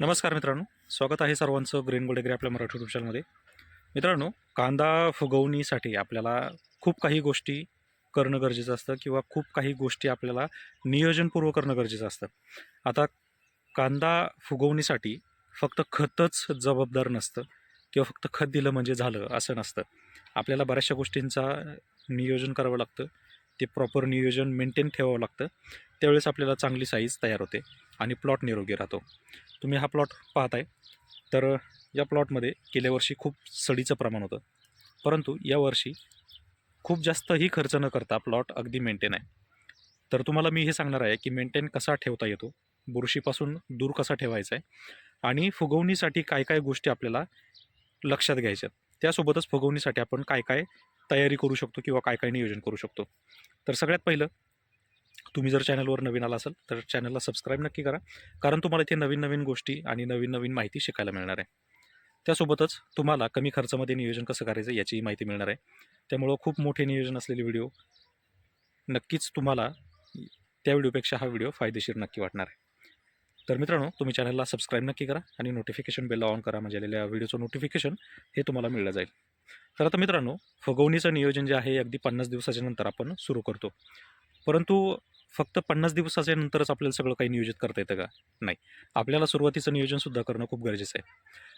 नमस्कार मित्रांनो स्वागत आहे सर्वांचं ग्रीन गोल्ड एग्री आपल्या मराठी युट्यूब चॅनलमध्ये मित्रांनो कांदा फुगवणीसाठी आपल्याला खूप काही गोष्टी करणं गरजेचं असतं किंवा खूप काही गोष्टी आपल्याला नियोजनपूर्वक करणं गरजेचं असतं. आता कांदा फुगवणीसाठी फक्त खतच जबाबदार नसतं किंवा फक्त खत दिलं म्हणजे झालं असं नसतं. आपल्याला बऱ्याचशा गोष्टींचा नियोजन करावं लागतं. ते प्रॉपर नियोजन मेंटेन ठेवावं लागतं. त्यावेळेस आपल्याला चांगली साईज तयार होते आणि प्लॉट निरोगी राहतो. तुम्ही हा प्लॉट पाहताय. तर या प्लॉटमध्ये गेल्या वर्षी खूप सडीचं प्रमाण होतं. परंतु यावर्षी खूप जास्तही खर्च न करता प्लॉट अगदी मेंटेन आहे. तर तुम्हाला मी हे सांगणार आहे की मेंटेन कसा ठेवता येतो? बुरशीपासून दूर कसा ठेवायचा आहे? आणि फुगवणीसाठी काय काय गोष्टी आपल्याला लक्षात घ्यायच्या त्यासोबतच फुगवणीसाठी आपण काय काय तयारी करू शकतो किंवा काय काय नियोजन करू शकतो. तर सगळ्यात पहिलं तुम्ही जर चॅनलवर नवीन आला असाल तर चॅनलला सबस्क्राईब नक्की करा. कारण तुम्हाला इथे नवीन नवीन गोष्टी आणि नवीन नवीन माहिती शिकायला मिळणार आहे. त्यासोबतच तुम्हाला कमी खर्चामध्ये नियोजन कसं करायचं याचीही माहिती मिळणार आहे. त्यामुळं खूप मोठे नियोजन असलेले व्हिडिओ नक्कीच तुम्हाला त्या व्हिडिओपेक्षा हा व्हिडिओ फायदेशीर नक्की वाटणार आहे. तर मित्रांनो तुम्ही चॅनलला सबस्क्राईब नक्की करा आणि नोटिफिकेशन बेल ऑन करा म्हणजे आलेल्या व्हिडिओचं नोटिफिकेशन हे तुम्हाला मिळलं जाईल. तर आता मित्रांनो फगवणीचं नियोजन जे आहे अगदी पन्नास दिवसाच्या नंतर आपण सुरू करतो. परंतु फक्त पन्नास दिवसाच्या नंतरच आपल्याला सगळं काही नियोजित करता येतं का? नाही. आपल्याला सुरुवातीचं नियोजनसुद्धा करणं खूप गरजेचं आहे.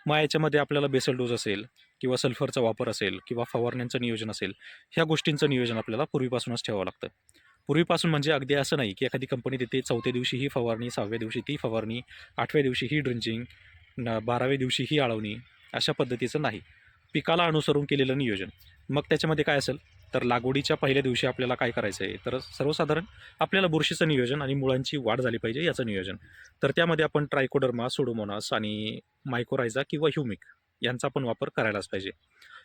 मग याच्यामध्ये आपल्याला बेसल डोज असेल किंवा सल्फरचा वापर असेल किंवा फवारण्यांचं नियोजन असेल ह्या गोष्टींचं नियोजन आपल्याला पूर्वीपासूनच ठेवावं लागतं. पूर्वीपासून म्हणजे अगदी असं नाही की एखादी कंपनी देते चौथ्या दिवशी ही फवारणी सहाव्या दिवशी ती फवारणी आठव्या दिवशी ही ड्रिंचिंग न बाराव्या दिवशी ही आळवणी अशा पद्धतीचं नाही. पिकाला अनुसरून केलेलं नियोजन. मग त्याच्यामध्ये काय असेल? तर लागवडीच्या पहिल्या दिवशी आपल्याला काय करायचं आहे? तर सर्वसाधारण आपल्याला बुरशीचं नियोजन आणि मुळांची वाढ झाली पाहिजे याचं नियोजन. तर त्यामध्ये आपण ट्रायकोडर्मा सोडोमोनास आणि मायकोरायझा किंवा ह्युमिक यांचा पण वापर करायलाच पाहिजे.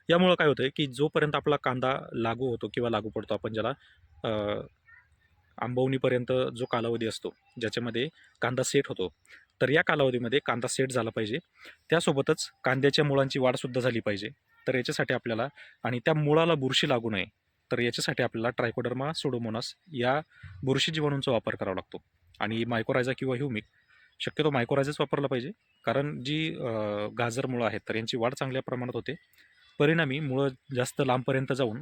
यामुळं काय होतं की जोपर्यंत आपला कांदा लागू होतो किंवा लागू पडतो आपण ज्याला आंबवणीपर्यंत जो कालावधी असतो ज्याच्यामध्ये कांदा सेट होतो तर या कालावधीमध्ये कांदा सेट झाला पाहिजे. त्यासोबतच कांद्याच्या मुळांची वाढसुद्धा झाली पाहिजे. तर याच्यासाठी आपल्याला आणि त्या मुळाला बुरशी लागू नये तर याच्यासाठी आपल्याला ट्रायकोडर्मा सोडोमोनास या बुरशी जीवाणूंचा वापर करावा लागतो. आणि मायकोरायझा किंवा ह्युमिक शक्यतो मायकोरायझाच वापरला पाहिजे. कारण जी गाजर मुळं आहेत तर यांची वाढ चांगल्या प्रमाणात होते. परिणामी मुळं जास्त लांबपर्यंत जाऊन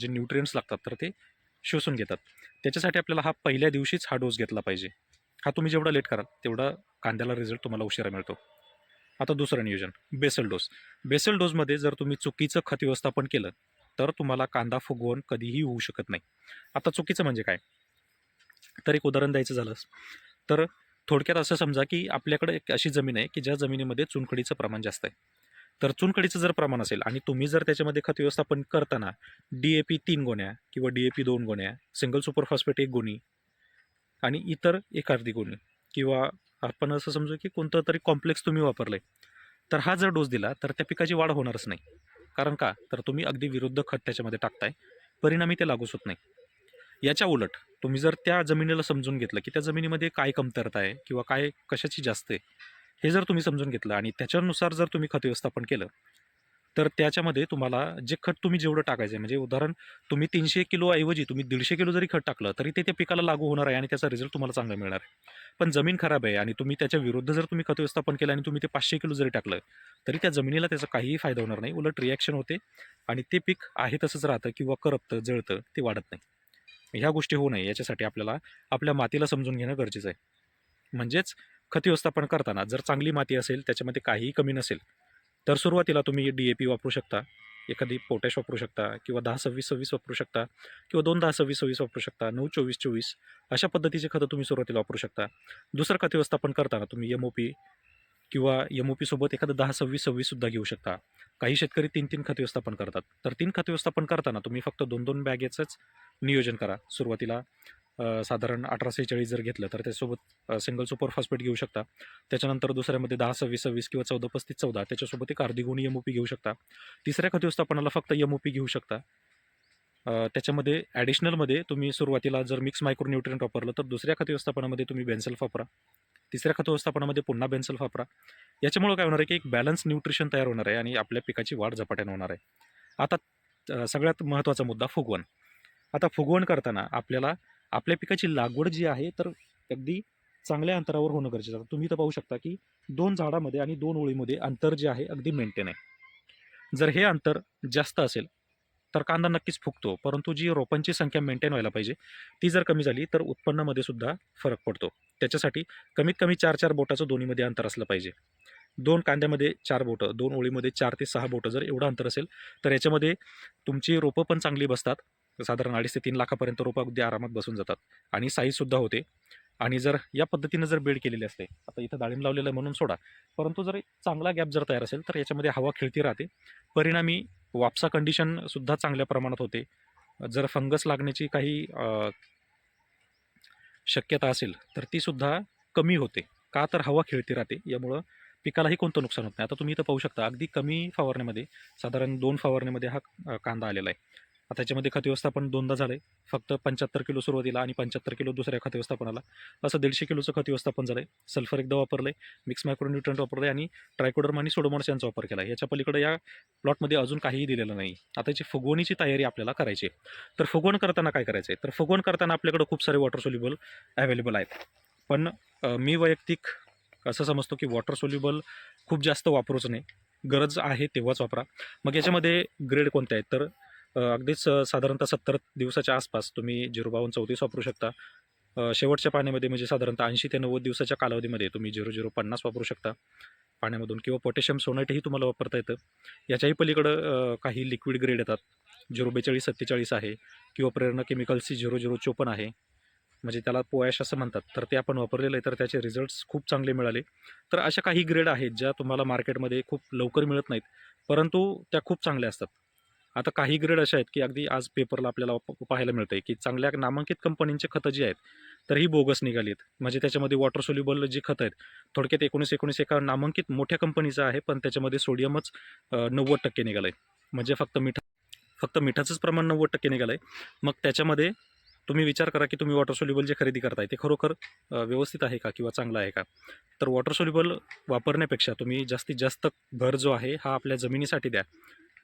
जे न्यूट्रियंट्स लागतात तर ते शोषून घेतात. त्याच्यासाठी आपल्याला हा पहिल्या दिवशीच हा डोस घेतला पाहिजे. हा तुम्ही जेवढा लेट कराल तेवढा कांद्याला रिझल्ट तुम्हाला उशिरा मिळतो. आता दुसरं नियोजन बेसल डोस बेसल डोसमध्ये जर तुम्ही चुकीचं खत व्यवस्थापन केलं तर तुम्हाला कांदा फुगवून कधीही होऊ शकत नाही. आता चुकीचं म्हणजे काय? तर एक उदाहरण द्यायचं झालं. तर थोडक्यात असं समजा की आपल्याकडे एक अशी जमीन आहे की ज्या जमिनीमध्ये चुनखडीचं प्रमाण जास्त आहे. तर चुनखडीचं जर प्रमाण असेल आणि तुम्ही जर त्याच्यामध्ये खत व्यवस्थापन करताना डी ए पी तीन गोण्या किंवा डी ए पी दोन गोण्या सिंगल सुपर फॉस्फेट एक गोणी आणि इतर एक अर्धी गोणी किंवा आपण असं समजू की कोणतं तरी कॉम्प्लेक्स तुम्ही वापरलं आहे तर हा जर डोस दिला तर त्या पिकाची वाढ होणारच नाही. कारण का? तर तुम्ही अगदी विरुद्ध खत त्याच्यामध्ये टाकताय परिणामी ते लागूच होत नाही. याच्या उलट तुम्ही जर त्या जमिनीला समजून घेतलं की त्या जमिनीमध्ये काय कमतरता आहे किंवा काय कशाची जास्त आहे हे जर तुम्ही समजून घेतलं आणि त्याच्यानुसार जर तुम्ही खत व्यवस्थापन केलं तर त्याच्यामध्ये तुम्हाला जे खत तुम्ही जेवढं टाकायचं आहे म्हणजे उदाहरण तुम्ही तीनशे किलो ऐवजी तुम्ही दीडशे किलो जरी खत टाकलं तरी ते त्या पिकाला लागू होणार आहे आणि त्याचा रिझल्ट तुम्हाला चांगला मिळणार आहे. पण जमीन खराब आहे आणि तुम्ही त्याच्या विरुद्ध जर तुम्ही खत व्यवस्थापन केलं आणि तुम्ही ते पाचशे किलो जरी टाकलं तरी त्या जमिनीला त्याचा काहीही फायदा होणार नाही. उलट रिॲक्शन होते आणि ते पीक आहे तसंच राहतं किंवा करपतं जळतं ते वाढत नाही. ह्या गोष्टी होऊ नये. याच्यासाठी आपल्याला आपल्या मातीला समजून घेणं गरजेचं आहे. म्हणजेच खत व्यवस्थापन करताना जर चांगली माती असेल त्याच्यामध्ये काहीही कमी नसेल तर सुरुवातीला तुम्ही डी ए पी वापरू शकता. एखादी पोटॅश वापरू शकता किंवा दहा सव्वीस सव्वीस वापरू शकता किंवा दोन दहा सव्वीस सव्वीस वापरू शकता नऊ चोवीस चोवीस अशा पद्धतीचे खतं तुम्ही सुरुवातीला वापरू शकता. दुसरं खत व्यवस्थापन करताना तुम्ही एम ओ पी किंवा एम ओ पीसोबत एखादं दहा सव्वीस सव्वीससुद्धा घेऊ शकता. काही शेतकरी तीन तीन खत व्यवस्थापन करतात. तर तीन खत व्यवस्थापन करताना तुम्ही फक्त दोन दोन बॅगेचंच नियोजन करा. सुरुवातीला साधारण अठरा सेहेचाळीस जर घेतलं तर त्यासोबत सिंगल सुपर फॉस्फेट घेऊ शकता. त्याच्यानंतर दुसऱ्यामध्ये दहा सव्वीस सव्वीस किंवा चौदा पस्तीस चौदा त्याच्यासोबत एक अर्धी गुणी एम ओ पी घेऊ शकता. तिसऱ्या खत व्यवस्थापनाला फक्त एम ओ पी घेऊ शकता. त्याच्यामध्ये ॲडिशनलमध्ये तुम्ही सुरुवातीला जर मिक्स मायक्रोन्युट्रियंट वापरलं तर दुसऱ्या खत व्यवस्थापनामध्ये तुम्ही बेन्सेल्फ वापरा. तिसऱ्या खत व्यवस्थापनामध्ये पुन्हा बेन्सल्फ वापरा. याच्यामुळं काय होणार आहे की एक बॅलन्स न्यूट्रिशन तयार होणार आहे आणि आपल्या पिकाची वाढ झपाट्याने होणार आहे. आता सगळ्यात महत्त्वाचा मुद्दा फुगवण. आता फुगवण करताना आपल्याला आपल्या पिकाची लागवड जी आहे तर अगदी चांगल्या अंतरावर होणं गरजेचं आहे. तुम्ही तर पाहू शकता की दोन झाडामध्ये आणि दोन ओळीमध्ये अंतर जे आहे अगदी मेंटेन आहे. जर हे अंतर जास्त असेल तर कांदा नक्कीच फुगतो परंतु जी रोपांची संख्या मेंटेन व्हायला पाहिजे ती जर कमी झाली तर उत्पन्नामध्ये सुद्धा फरक पडतो. त्याच्यासाठी कमीत कमी चार चार बोटाचं दोन्हीमध्ये अंतर असलं पाहिजे. दोन कांद्यामध्ये चार बोटं दोन ओळीमध्ये चार ते सहा बोटं जर एवढं अंतर असेल तर याच्यामध्ये तुमची रोपं पण चांगली बसतात. साधारण अडीच ते तीन लाखापर्यंत रोपं अगदी आरामात बसून जातात. आणि साईजसुद्धा होते. आणि जर या पद्धतीनं जर बेड केलेली असते आता इथं डाळिंब लावलेलं आहे म्हणून सोडा. परंतु जर चांगला गॅप जर तयार असेल तर याच्यामध्ये हवा खेळती राहते. परिणामी वापसा कंडिशनसुद्धा चांगल्या प्रमाणात होते. जर फंगस लागण्याची काही शक्यता असेल तर तीसुद्धा कमी होते. का तर हवा खेळती राहते यामुळं पिकालाही कोणतं नुकसान होत नाही. आता तुम्ही इथं पाहू शकता अगदी कमी फवारणीमध्ये साधारण दोन फवारणीमध्ये हा कांदा आलेला आहे. आता त्याच्यामध्ये खत व्यवस्थापन दोनदा झालं आहे फक्त पंच्याहत्तर किलो सुरुवातीला आणि पंच्याहत्तर किलो दुसऱ्या खत व्यवस्थापनाला. असं दीडशे किलोचं खत व्यवस्थापन झालं आहे सल्फर एकदा वापरलं आहे मिक्स मायक्रोन्युट्रंट वापरलं आहे आणि ट्रायकोडर्म आणि सोडोमॉन्स यांचा वापर केला आहे याच्या पलीकडे या प्लॉटमध्ये अजून काहीही दिलेलं नाही. आता याची फुगवणीची तयारी आपल्याला करायची आहे. तर फुगवण करताना काय करायचं आहे तर फुगवण करताना आपल्याकडे खूप सारे वॉटर सोल्युबल अवेलेबल आहेत. पण मी वैयक्तिक असं समजतो की वॉटर सोल्युबल खूप जास्त वापरूच नाही गरज आहे तेव्हाच वापरा. मग याच्यामध्ये ग्रेड कोणते आहेत? तर अगदीच साधारणतः सत्तर दिवसाच्या आसपास तुम्ही झिरो बावन्न चौतीस वापरू शकता. शेवटच्या पाण्यामध्ये म्हणजे साधारणतः ऐंशी ते नव्वद दिवसाच्या कालावधीमध्ये तुम्ही झिरो झिरो पन्नास वापरू शकता पाण्यामधून किंवा पोटॅशियम सोनाईटही तुम्हाला वापरता येतं. याच्याही पलीकडं काही लिक्विड ग्रेड येतात. झिरो बेचाळीस सत्तेचाळीस आहे किंवा प्रेरणा केमिकल्सची झिरो झिरो चोपन्न आहे. म्हणजे त्याला पोयॅश असं म्हणतात. तर ते आपण वापरलेलं आहे तर त्याचे रिझल्ट्स खूप चांगले मिळाले. तर अशा काही ग्रेड आहेत ज्या तुम्हाला मार्केटमध्ये खूप लवकर मिळत नाहीत. परंतु त्या खूप चांगल्या असतात. आता काही ग्रेड अशा आहेत की अगदी आज पेपरला आपल्याला पाहायला मिळतं आहे की चांगल्या नामांकित कंपनींचे खतं जी आहेत तर ही बोगस निघाली आहेत म्हणजे त्याच्यामध्ये वॉटर सोल्युबल जी खतं आहेत थोडक्यात एकोणीस एकोणीस एका नामांकित मोठ्या कंपनीचं आहे पण त्याच्यामध्ये सोडियमच नव्वद टक्के निघालं आहे म्हणजे फक्त मिठा फक्त मिठाचंच प्रमाण नव्वद टक्के निघालं आहे मग त्याच्यामध्ये तुम्ही विचार करा की तुम्ही वॉटर सोल्युबल जे खरेदी करताय ते खरोखर व्यवस्थित आहे का किंवा चांगलं आहे का? तर वॉटर सोल्युबल वापरण्यापेक्षा तुम्ही जास्तीत जास्त भर जो आहे हा आपल्या जमिनीसाठी द्या.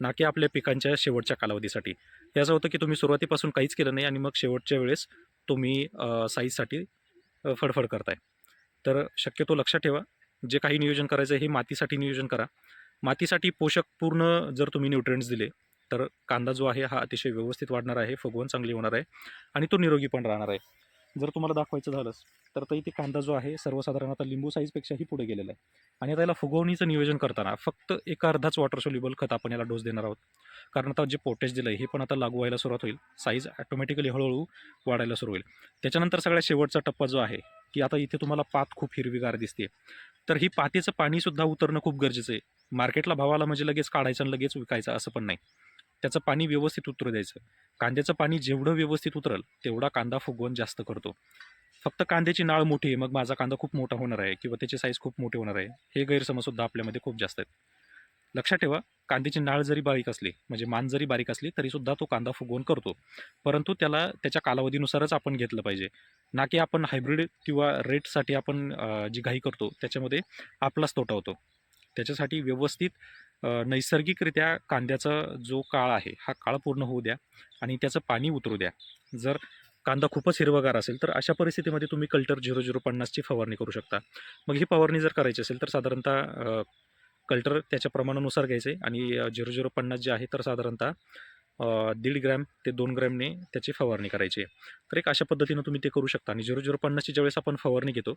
ना की आपल्या पिकांच्या शेवटच्या कालावधीसाठी. याचं असं होतं की तुम्ही सुरुवातीपासून काहीच केलं नाही आणि मग शेवटच्या वेळेस तुम्ही साईजसाठी फडफड करताय. तर शक्यतो लक्षात ठेवा जे काही नियोजन करायचं आहे हे मातीसाठी नियोजन करा. मातीसाठी पोषक पूर्ण जर तुम्ही न्यूट्रिएंट्स दिले तर कांदा जो आहे हा अतिशय व्यवस्थित वाढणार आहे फुगवण चांगली होणार आहे आणि तो निरोगी पण राहणार आहे. जर तुम्हाला दाखवायचं झालंच तर तो इथे कांदा जो आहे सर्वसाधारण आता लिंबू साईजपेक्षाही पुढे गेलेला आहे. आणि आता याला फुगवणीचं नियोजन करताना फक्त एका अर्धाच वॉटर सोल्युबल खत आपण याला डोस देणार आहोत. कारण आता जे पोटेज दिलं आहे हे पण आता लागू व्हायला सुरुवात होईल. साईज ॲटोमॅटिकली हळूहळू वाढायला सुरू होईल. त्याच्यानंतर सगळ्यात शेवटचा टप्पा जो आहे की आता इथे तुम्हाला पात खूप हिरवीगार दिसते तर ही पातीचं पाणीसुद्धा उतरणं खूप गरजेचं आहे. मार्केटला भावाला म्हणजे लगेच काढायचं आणि लगेच विकायचं असं पण नाही. त्याचं पाणी व्यवस्थित उतरू द्यायचं. कांद्याचं पाणी जेवढं व्यवस्थित उतरल तेवढा कांदा फुगवण जास्त करतो. फक्त कांद्याची नाळ मोठी आहे मग माझा कांदा खूप मोठा होणार आहे किंवा त्याची साईज खूप मोठी होणार आहे हे गैरसमजसुद्धा आपल्यामध्ये खूप जास्त आहेत. लक्षात ठेवा कांद्याची नाळ जरी बारीक असली म्हणजे मान जरी बारीक असली तरीसुद्धा तो कांदा फुगवून करतो. परंतु त्याला त्याच्या कालावधीनुसारच आपण घेतलं पाहिजे. ना की आपण हायब्रिड किंवा रेटसाठी आपण जी घाई करतो त्याच्यामध्ये आपलाच तोटा होतो. त्याच्यासाठी व्यवस्थित नैसर्गिकरित्या कांद्याचा जो काळ आहे हा काळ पूर्ण होऊ द्या आणि त्याचं पाणी उतरू द्या. जर कांदा खूपच हिरवगार असेल तर अशा परिस्थितीमध्ये तुम्ही कल्टर झिरो झिरो पन्नासची फवारणी करू शकता. मग ही फवारणी जर करायची असेल तर साधारणतः कल्टर त्याच्या प्रमाणानुसार घ्यायचे आणि झिरो झिरो पन्नास जे आहे तर साधारणतः दीड ग्रॅम ते दोन ग्रॅमने त्याची फवारणी करायची आहे. तर एक अशा पद्धतीनं तुम्ही ते करू शकता. आणि झिरो झिरो पन्नासची ज्यावेळेस आपण फवारणी घेतो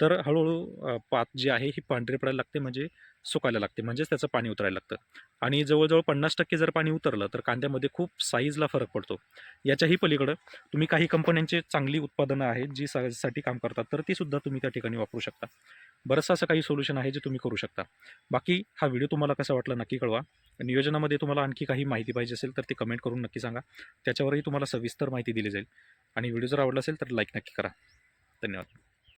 तर हळूहळू पात जी आहे ही पांढरी पडायला लागते. म्हणजे सुकायला लागते म्हणजेच त्याचं पाणी उतरायला लागतं. आणि जवळजवळ पन्नास टक्के जर पाणी उतरलं तर कांद्यामध्ये खूप साईजला फरक पडतो. याच्याही पलीकडं तुम्ही काही कंपन्यांचे चांगली उत्पादनं आहेत जी साठी काम करतात तर ती सुद्धा तुम्ही त्या ठिकाणी वापरू शकता. बरंचसं असं काही सोल्युशन आहे जे तुम्ही करू शकता. बाकी हा व्हिडिओ तुम्हाला कसा वाटला नक्की कळवा. नियोजनामध्ये तुम्हाला आणखी काही माहिती पाहिजे असेल तर ती कमेंट करून नक्की सांगा. त्याच्यावरही तुम्हाला सविस्तर माहिती दिली जाईल. आणि व्हिडिओ जर आवडला असेल तर लाईक नक्की करा. धन्यवाद.